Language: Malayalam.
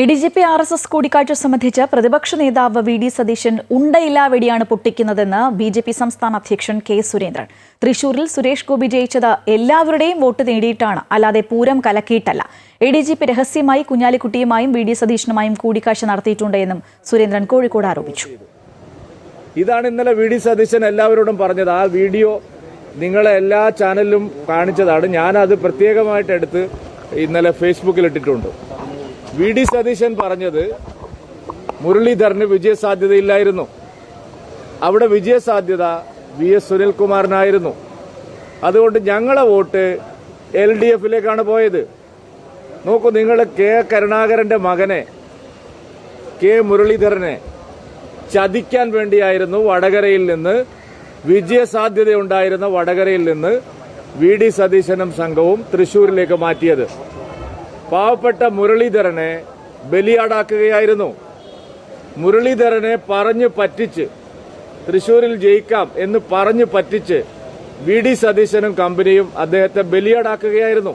A D G P R S S കൂടിക്കാഴ്ച സംബന്ധിച്ച് പ്രതിപക്ഷ നേതാവ് വി ഡി സതീശൻ ഉണ്ടയില്ലാ വെടിയാണ് പൊട്ടിക്കുന്നതെന്ന് ബി ജെ പി സംസ്ഥാന അധ്യക്ഷൻ കെ സുരേന്ദ്രൻ. തൃശൂരിൽ സുരേഷ് ഗോപി ജയിച്ചത് എല്ലാവരുടെയും വോട്ട് നേടിയിട്ടാണ്. അല്ലാതെ പൂരം കലക്കിയിട്ടല്ല. എ ഡി ജി പി രഹസ്യമായി കുഞ്ഞാലിക്കുട്ടിയുമായും വി ഡി സതീശനുമായും കൂടിക്കാഴ്ച നടത്തിയിട്ടുണ്ട് എന്നും സുരേന്ദ്രൻ കോഴിക്കോട് ആരോപിച്ചു. ഇതാണ് ഇന്നലെ വി ഡി സതീശൻ എല്ലാവരോടും പറഞ്ഞത്. ആ വീഡിയോ നിങ്ങളെ എല്ലാ ചാനലിലും കാണിച്ചതാണ്. ഞാനത് പ്രത്യേകമായിട്ട് എടുത്ത് ഇന്നലെ ഫേസ്ബുക്കിൽ ഇട്ടിട്ടുണ്ട്. വി ഡി സതീശൻ പറഞ്ഞത് മുരളീധരന് വിജയസാധ്യതയില്ലായിരുന്നു. അവിടെ വിജയസാധ്യത വി എസ് സുനിൽകുമാറിനായിരുന്നു. അതുകൊണ്ട് ഞങ്ങളെ വോട്ട് എൽ ഡി എഫിലേക്കാണ് പോയത്. നോക്കൂ നിങ്ങൾ കെ കരുണാകരന്റെ മകനെ കെ മുരളീധരനെ ചതിക്കാൻ വേണ്ടിയായിരുന്നു വടകരയിൽ നിന്ന് വിജയസാധ്യതയുണ്ടായിരുന്ന വടകരയിൽ നിന്ന് വി ഡി സതീശനും സംഘവും തൃശൂരിലേക്ക് മാറ്റിയത്. പാവപ്പെട്ട മുരളീധരനെ ബലിയാടാക്കുകയായിരുന്നു. മുരളീധരനെ പറഞ്ഞു പറ്റിച്ച് തൃശൂരിൽ ജയിക്കാം എന്ന് പറഞ്ഞു പറ്റിച്ച് വി ഡി സതീശനും കമ്പനിയും അദ്ദേഹത്തെ ബലിയാടാക്കുകയായിരുന്നു.